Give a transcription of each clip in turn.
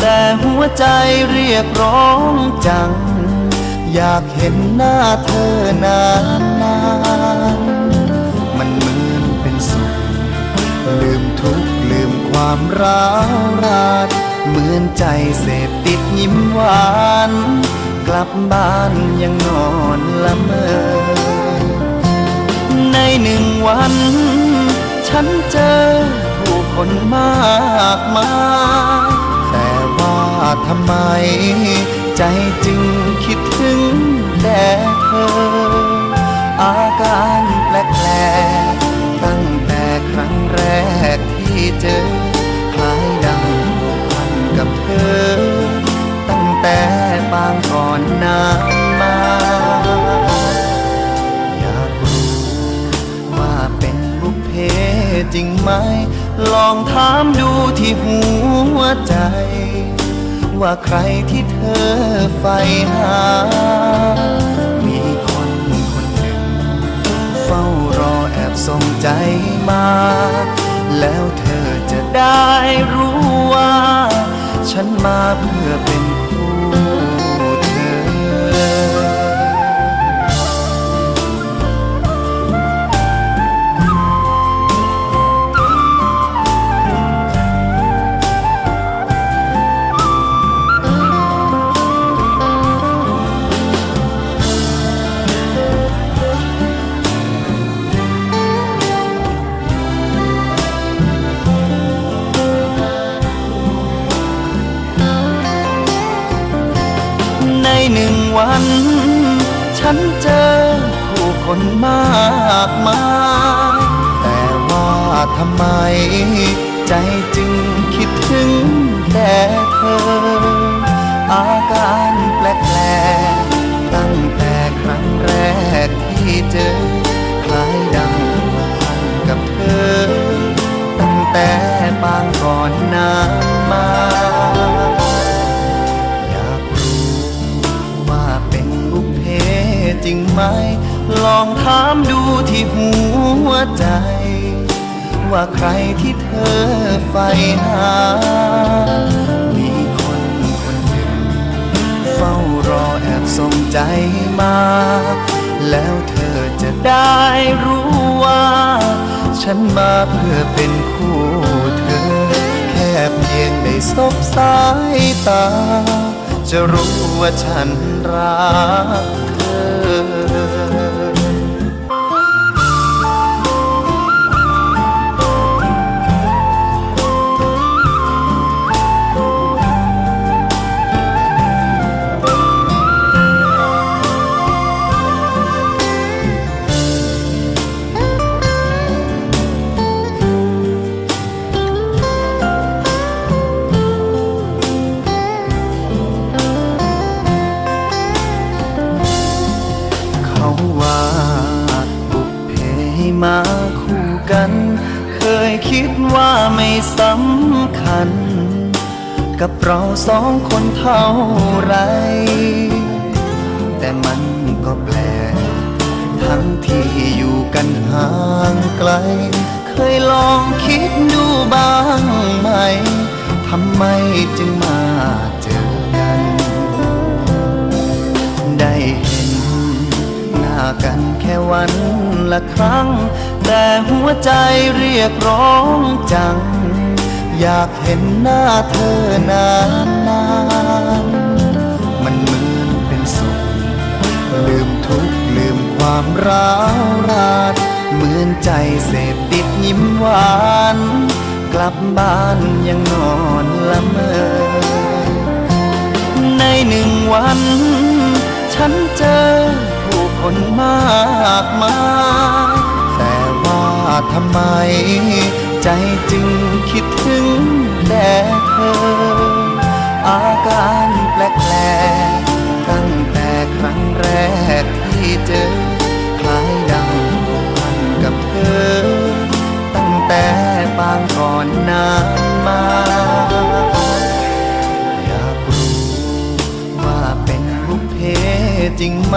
แต่หัวใจเรียกร้องจัง อยากเห็นหน้าเธอนานนานมันเหมือนเป็นสุข ลืมทุกข์ลืมความร้าวรานเหมือนใจเสพติดยิ้มหวาน กลับบ้านยังนอนละเมอในหนึ่งวัน ฉันเจอผู้คนมากมาย ทำไม ใจจึงคิดถึงแต่เธอ อาการแปลกๆตั้งแต่ครั้งแรกที่เจอคล้ายดังผูกพันกับเธอ ตั้งแต่บางก่อนนานมา อยากรู้ว่าเป็นบุพเพจริงไหมลองถามดูที่หัวใจ ว่าใครที่เธอใฝ่หา มีคนคนหนึ่ง เฝ้ารอแอบส่งใจมา แล้วเธอจะได้รู้ว่า ฉันมาเพื่อเป็น ฉันเจอผู้คนมากมาย แต่ว่าทำไม ใจจึงคิดถึงแต่เธอ หา มีคนคนหนึ่ง เฝ้ารอแอบส่งใจมา แล้วเธอจะได้รู้ว่า ฉันมาเพื่อเป็นคู่เธอ แค่เพียงได้สบสายตา จะรู้ว่าฉันรัก คิดว่าไม่สำคัญ กับเราสองคนเท่าไร แต่มันก็แปลกทั้งที่อยู่กันห่างไกล เคยลองคิดดูบ้างไหมทำไมจึงมาเจ กันแค่วันละครั้ง แต่หัวใจเรียกร้องจัง อยากเห็นหน้าเธอนานนานๆมันเหมือนเป็นสุขลืมทุกข์ลืมความร้าวรานเหมือนใจเสพติดยิ้มหวาน กลับบ้านยังนอนละเมอ ในหนึ่งวัน ฉันเจอ คนมากมายแต่ว่าทำไม ใจจึงคิดถึงแต่เธอ อาการแปลกๆตั้งแต่ครั้งแรกที่เจอคล้ายดังพันกับเธอ ตั้งแต่ปางก่อนนานมาอยากรู้ว่าเป็นบุพเพจริงไหม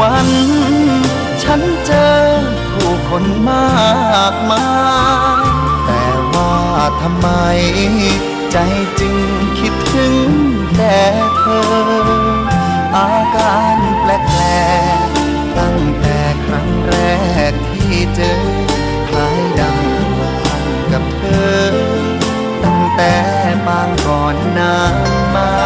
วัน ฉันเจอผู้คนมากมายแต่ว่าทำไม ใจจึงคิดถึงแต่เธอ อาการแปลกๆตั้งแต่ครั้งแรกที่เจอคล้ายดังพันกับเธอ ตั้งแต่บางก่อนนานมา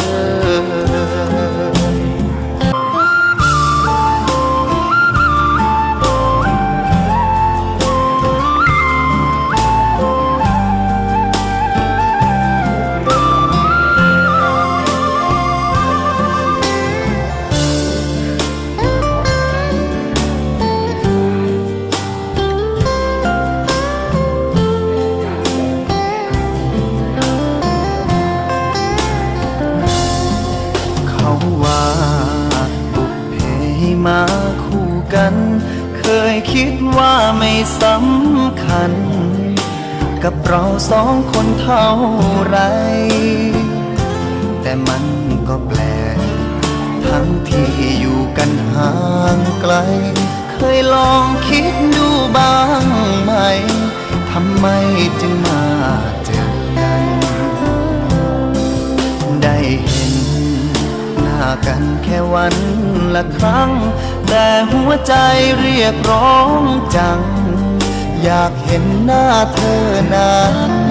อ ไร แต่มันก็แปลกทั้งที่อยู่กันห่างไกล เคยลองคิดดูบ้างไหมทำไมจึงมาเจอกัน ได้เห็นหน้ากันแค่วันละครั้ง แต่หัวใจเรียกร้องจัง อยากเห็นหน้าเธอนาน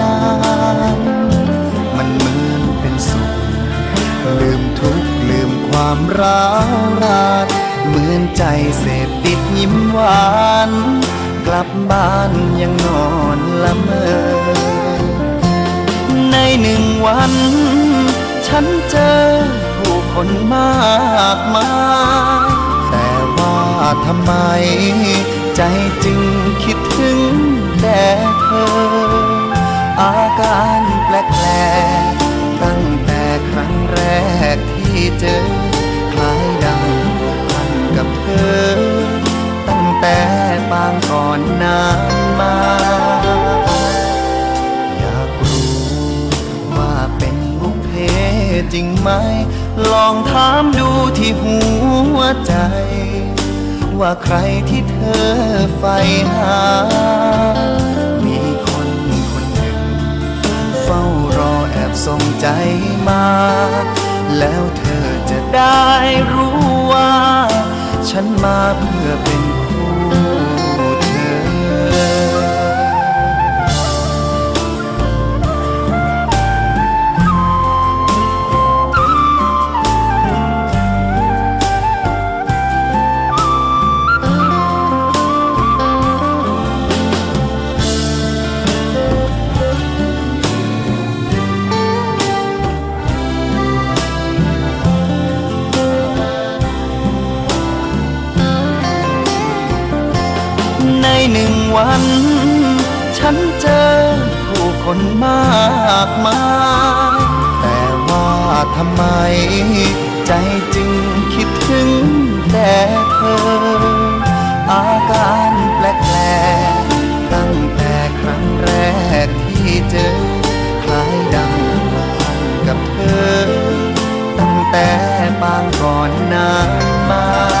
มันเหมือนเป็นสุข ลืมทุกข์ลืมความร้าวรานเหมือนใจเสพติดยิ้มหวาน กลับบ้านยังนอนละเมอ ในหนึ่งวัน ฉันเจอผู้คนมากมายแต่ว่าทำไม ใจจึงคิดถึงแต่เธอ แปแลกตั้งแต่ครั้งแรกที่เจอคล้ายดังพันกับเธอ ตั้งแต่ปางก่อนนานมา อยากรู้ว่าเป็นบุพเพจริงไหม ลองถามดูที่หัวใจ ว่าใครที่เธอใฝ่หา ฝ้ารอแอบส่งใจมา แล้วเธอจะได้รู้ว่า ฉันมาเพื่อเป็น วัน ฉันเจอผู้คนมากมาย แต่ว่าทำไม ใจจึงคิดถึงแต่เธอ อาการแปลกๆตั้งแต่ครั้งแรกที่เจอ คล้ายดังพันกับเธอ ตั้งแต่บางก่อนนานมา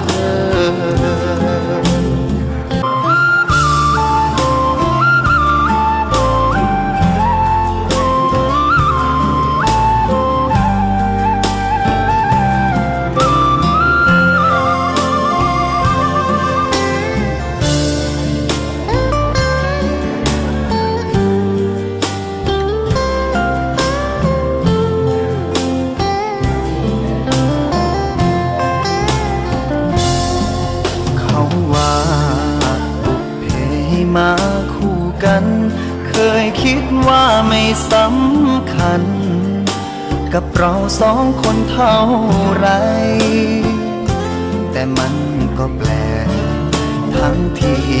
ก เ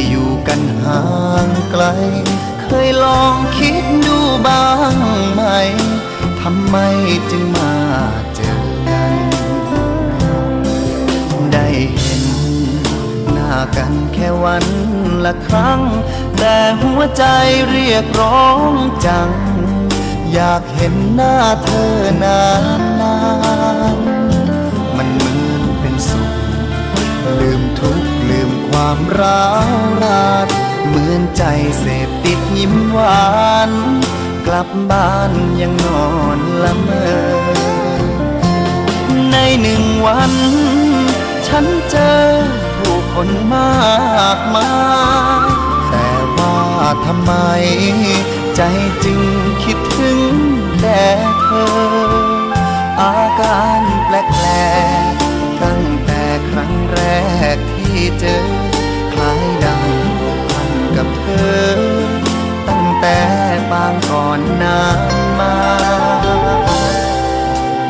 อยู่กันห่างไกล เคยลองคิดดูบ้างไหม ทำไมจึงมาเจอกัน ได้เห็นหน้ากันแค่วันละครั้ง แต่หัวใจเรียกร้องจัง อยากเห็นหน้าเธอนานนานๆ ความร้าวราดเหมือนใจเสพติดยิ้มหวาน กลับบ้านยังนอนละเมอ ในหนึ่งวัน ฉันเจอผู้คนมากมายแต่ว่าทำไม ใจจึงคิดถึงแต่เธอ อาการแปลกๆตั้งแต่ครั้งแรกที่เจอ บางก่อนนานมา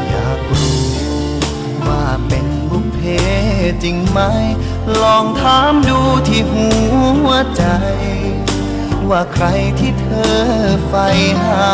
อยากรู้ว่าเป็นบุพเพจริงไหม ลองถามดูที่หัวใจ ว่าใครที่เธอใฝ่หา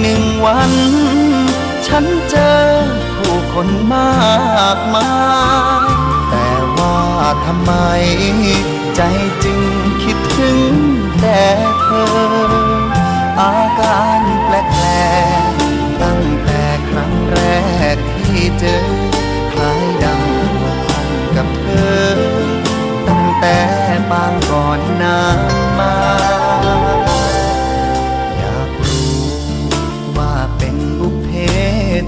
หนึ่งวัน ฉันเจอผู้คนมากมาย แต่ว่าทำไม ใจจึงคิดถึงแต่เธอ อาการแปลกๆตั้งแต่ครั้งแรกที่เจอคล้ายดังกันกับเธอ ตั้งแต่ปางก่อนนานมา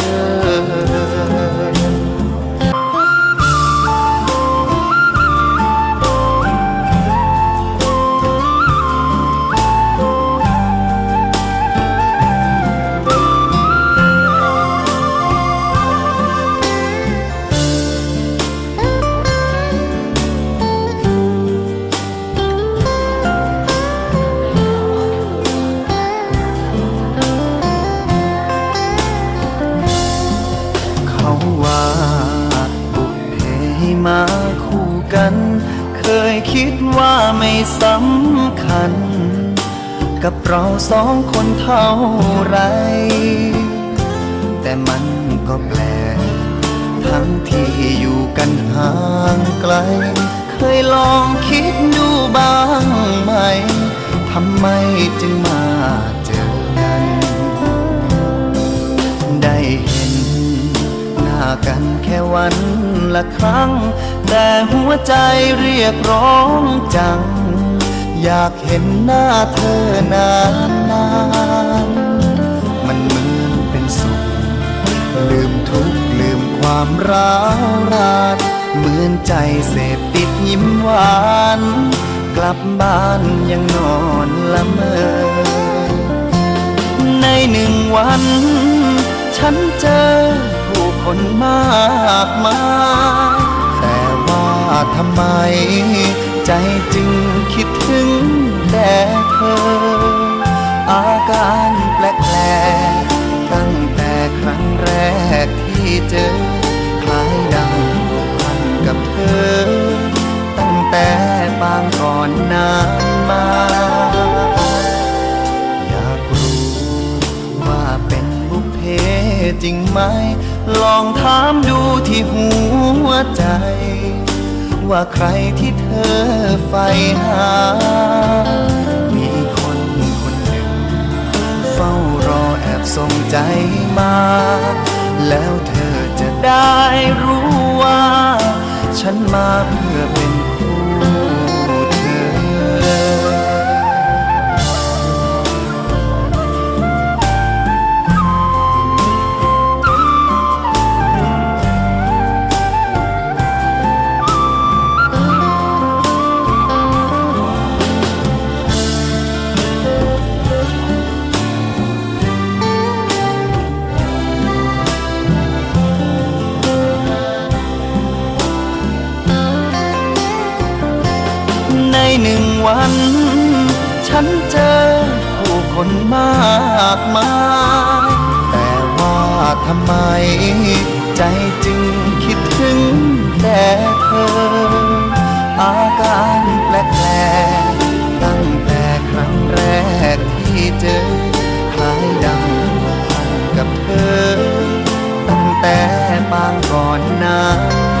อ ไร แต่มันก็แปลกทั้งที่อยู่กันห่างไกล เคยลองคิดดูบ้างไหมทำไมจึงมาเจอกัน ได้เห็นหน้ากันแค่วันละครั้ง แต่หัวใจเรียกร้องจัง อยากเห็นหน้าเธอนานนานมันเหมือนเป็นสุข ลืมทุกข์ลืมความร้าวรานเหมือนใจเสพติดยิ้มหวาน กลับบ้านยังนอนละเมอ ในหนึ่งวัน ฉันเจอผู้คนมากมายแต่ว่าทำไม ใจจึงคิดถึงแต่เธอ อาการแปลกๆตั้งแต่ครั้งแรกที่เจอ คล้ายดังผูกพันกับเธอ ตั้งแต่ปางก่อนนานมา อยากรู้ว่าเป็นบุพเพจริงไหม ลองถามดูที่หัวใจ ว่าใครที่เธอใฝ่หา มีคนคนหนึ่ง เฝ้ารอแอบส่งใจมา แล้วเธอจะได้รู้ว่า ฉันมาเพื่อเป็น วัน ฉันเจอผู้คนมากมาย แต่ว่าทำไม ใจจึงคิดถึงแต่เธอ อาการแปลกๆตั้งแต่ครั้งแรกที่เจอคล้ายดังกพันกับเธอ ตั้งแต่ปางก่อนนาน